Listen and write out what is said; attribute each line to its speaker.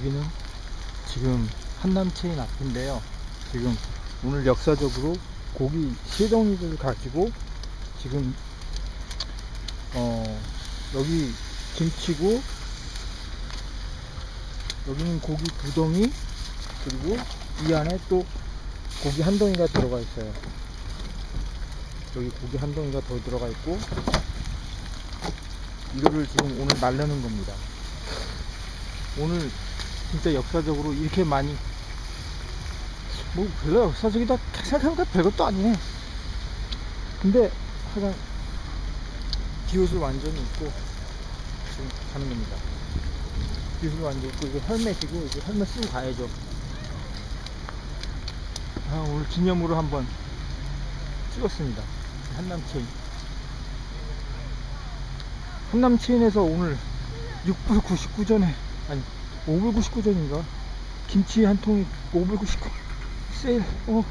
Speaker 1: 여기는 지금 한남체인 앞인데요. 지금 오늘 역사적으로 고기 세 덩이를 가지고 지금 어 여기 김치고 여기는 고기 두 덩이 그리고 이 안에 또 고기 한 덩이가 들어가 있어요. 여기 고기 한 덩이가 더 들어가 있고 이거를 지금 오늘 말르는 겁니다. 오늘 진짜 역사적으로 이렇게 많이 뭐 별로 역사적이다 생각해보니까 별것도 아니네. 근데 하여간 기옷을 완전히 입고 지금 가는 겁니다. 기옷을 완전히 입고 이거 헬멧이고 이거 헬멧 쓰고 가야죠. 아, 오늘 기념으로 한번 찍었습니다. 한남 체인. 한남 체인에서 오늘 6불 99전에, 아니, 5불 99전인가? 김치 한 통이 5불 99. 세일. 어,